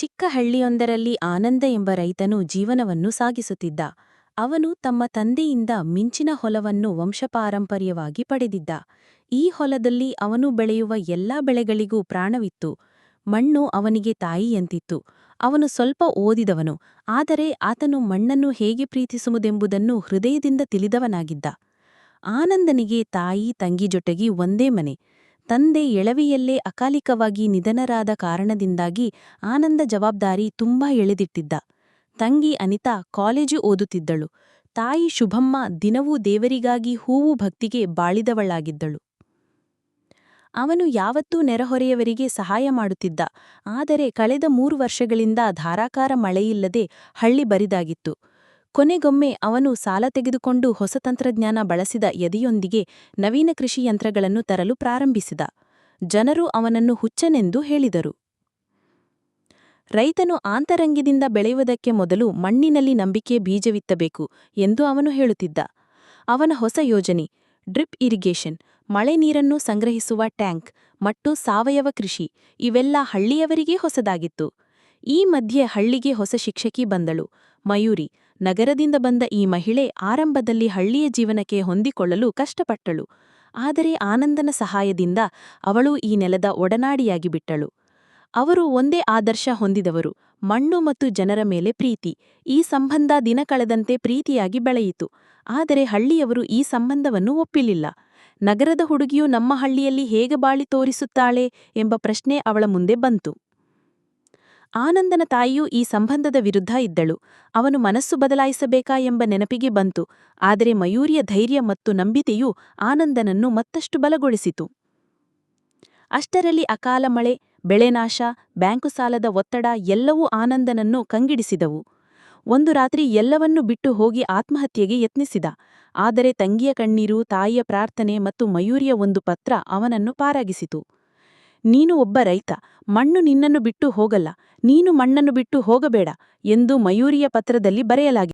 ಚಿಕ್ಕ ಹಳ್ಳಿಯೊಂದರಲ್ಲಿ ಆನಂದ ಎಂಬ ರೈತನು ಜೀವನವನ್ನು ಸಾಗಿಸುತ್ತಿದ್ದ. ಅವನು ತಮ್ಮ ತಂದೆಯಿಂದ ಮಿಂಚಿನ ಹೊಲವನ್ನು ವಂಶಪಾರಂಪರ್ಯವಾಗಿ ಪಡೆದಿದ್ದ. ಈ ಹೊಲದಲ್ಲಿ ಅವನು ಬೆಳೆಯುವ ಎಲ್ಲಾ ಬೆಳೆಗಳಿಗೂ ಪ್ರಾಣವಿತ್ತು. ಮಣ್ಣು ಅವನಿಗೆ ತಾಯಿಯಂತಿತ್ತು. ಅವನು ಸ್ವಲ್ಪ ಓದಿದವನು, ಆದರೆ ಆತನು ಮಣ್ಣನ್ನು ಹೇಗೆ ಪ್ರೀತಿಸುವುದೆಂಬುದನ್ನು ಹೃದಯದಿಂದ ತಿಳಿದವನಾಗಿದ್ದ. ಆನಂದನಿಗೆ ತಾಯಿ ತಂಗಿ ಜೊತೆಗೆ ಒಂದೇ ಮನೆ. ತಂದೆ ಎಳವೆಯಲ್ಲೇ ಅಕಾಲಿಕವಾಗಿ ನಿಧನರಾದ ಕಾರಣದಿಂದಾಗಿ ಆನಂದ ಜವಾಬ್ದಾರಿ ತುಂಬಾ ಎಳೆದಿಟ್ಟಿದ್ದ. ತಂಗಿ ಅನಿತಾ ಕಾಲೇಜು ಓದುತ್ತಿದ್ದಳು. ತಾಯಿ ಶುಭಮ್ಮ ದಿನವೂ ದೇವರಿಗಾಗಿ ಹೂವು ಭಕ್ತಿಗೆ ಬಾಳಿದವಳಾಗಿದ್ದಳು. ಅವನು ಯಾವತ್ತೂ ನೆರೆಹೊರೆಯವರಿಗೆ ಸಹಾಯ ಮಾಡುತ್ತಿದ್ದ. ಆದರೆ ಕಳೆದ ಮೂರು ವರ್ಷಗಳಿಂದ ಧಾರಾಕಾರ ಮಳೆಯಿಲ್ಲದೆ ಹಳ್ಳಿ ಬರಿದಾಗಿತ್ತು. ಕೊನೆಗೊಮ್ಮೆ ಅವನು ಸಾಲ ತೆಗೆದುಕೊಂಡು ಹೊಸ ತಂತ್ರಜ್ಞಾನ ಬಳಸಿದ ಎದೆಯೊಂದಿಗೆ ನವೀನ ಕೃಷಿ ಯಂತ್ರಗಳನ್ನು ತರಲು ಪ್ರಾರಂಭಿಸಿದ. ಜನರು ಅವನನ್ನು ಹುಚ್ಚನೆಂದು ಹೇಳಿದರು. ರೈತನು ಆಂತರಂಗಿದಿಂದ ಬೆಳೆಯುವುದಕ್ಕೆ ಮೊದಲು ಮಣ್ಣಿನಲ್ಲಿ ನಂಬಿಕೆ ಬೀಜವಿತ್ತಬೇಕು ಎಂದು ಅವನು ಹೇಳುತ್ತಿದ್ದ. ಅವನ ಹೊಸ ಯೋಜನೆ, ಡ್ರಿಪ್ ಇರಿಗೇಷನ್, ಮಳೆ ನೀರನ್ನು ಸಂಗ್ರಹಿಸುವ ಟ್ಯಾಂಕ್ ಮತ್ತು ಸಾವಯವ ಕೃಷಿ ಇವೆಲ್ಲ ಹಳ್ಳಿಯವರಿಗೇ ಹೊಸದಾಗಿತ್ತು. ಈ ಮಧ್ಯೆ ಹಳ್ಳಿಗೆ ಹೊಸ ಶಿಕ್ಷಕಿ ಬಂದಳು, ಮಯೂರಿ. ನಗರದಿಂದ ಬಂದ ಈ ಮಹಿಳೆ ಆರಂಭದಲ್ಲಿ ಹಳ್ಳಿಯ ಜೀವನಕ್ಕೆ ಹೊಂದಿಕೊಳ್ಳಲು ಕಷ್ಟಪಟ್ಟಳು. ಆದರೆ ಆನಂದನ ಸಹಾಯದಿಂದ ಅವಳು ಈ ನೆಲದ ಒಡನಾಡಿಯಾಗಿ ಬಿಟ್ಟಳು. ಅವರು ಒಂದೇ ಆದರ್ಶ ಹೊಂದಿದವರು, ಮಣ್ಣು ಮತ್ತು ಜನರ ಮೇಲೆ ಪ್ರೀತಿ. ಈ ಸಂಬಂಧ ದಿನ ಕಳೆದಂತೆ ಪ್ರೀತಿಯಾಗಿ ಬೆಳೆಯಿತು. ಆದರೆ ಹಳ್ಳಿಯವರು ಈ ಸಂಬಂಧವನ್ನು ಒಪ್ಪಿಲಿಲ್ಲ. ನಗರದ ಹುಡುಗಿಯು ನಮ್ಮ ಹಳ್ಳಿಯಲ್ಲಿ ಹೇಗೆ ಬಾಳಿ ತೋರಿಸುತ್ತಾಳೆ ಎಂಬ ಪ್ರಶ್ನೆ ಅವಳ ಮುಂದೆ ಬಂತು. ಆನಂದನ ತಾಯಿಯೂ ಈ ಸಂಬಂಧದ ವಿರುದ್ಧ ಇದ್ದಳು. ಅವನು ಮನಸ್ಸು ಬದಲಾಯಿಸಬೇಕಾ ಎಂಬ ನೆನಪಿಗೆ ಬಂತು. ಆದರೆ ಮಯೂರಿಯ ಧೈರ್ಯ ಮತ್ತು ನಂಬಿತೆಯು ಆನಂದನನ್ನು ಮತ್ತಷ್ಟು ಬಲಗೊಳಿಸಿತು. ಅಷ್ಟರಲ್ಲಿ ಅಕಾಲ ಮಳೆ ಬೆಳೆನಾಶ ಬ್ಯಾಂಕು ಸಾಲದ ಒತ್ತಡ ಎಲ್ಲವೂ ಆನಂದನನ್ನು ಕಂಗಿಡಿಸಿದವು. ಒಂದು ರಾತ್ರಿ ಎಲ್ಲವನ್ನೂ ಬಿಟ್ಟು ಹೋಗಿ ಆತ್ಮಹತ್ಯೆಗೆ ಯತ್ನಿಸಿದ. ಆದರೆ ತಂಗಿಯ ಕಣ್ಣೀರು, ತಾಯಿಯ ಪ್ರಾರ್ಥನೆ ಮತ್ತು ಮಯೂರಿಯ ಒಂದು ಪತ್ರ ಅವನನ್ನು ಪಾರಾಗಿಸಿತು. ನೀನು ಒಬ್ಬ ರೈತ, ಮಣ್ಣು ನಿನ್ನನ್ನು ಬಿಟ್ಟು ಹೋಗಲ್ಲ, ನೀನು ಮಣ್ಣನ್ನು ಬಿಟ್ಟು ಹೋಗಬೇಡ ಎಂದು ಮಯೂರಿಯ ಪತ್ರದಲ್ಲಿ ಬರೆಯಲಾಗಿದೆ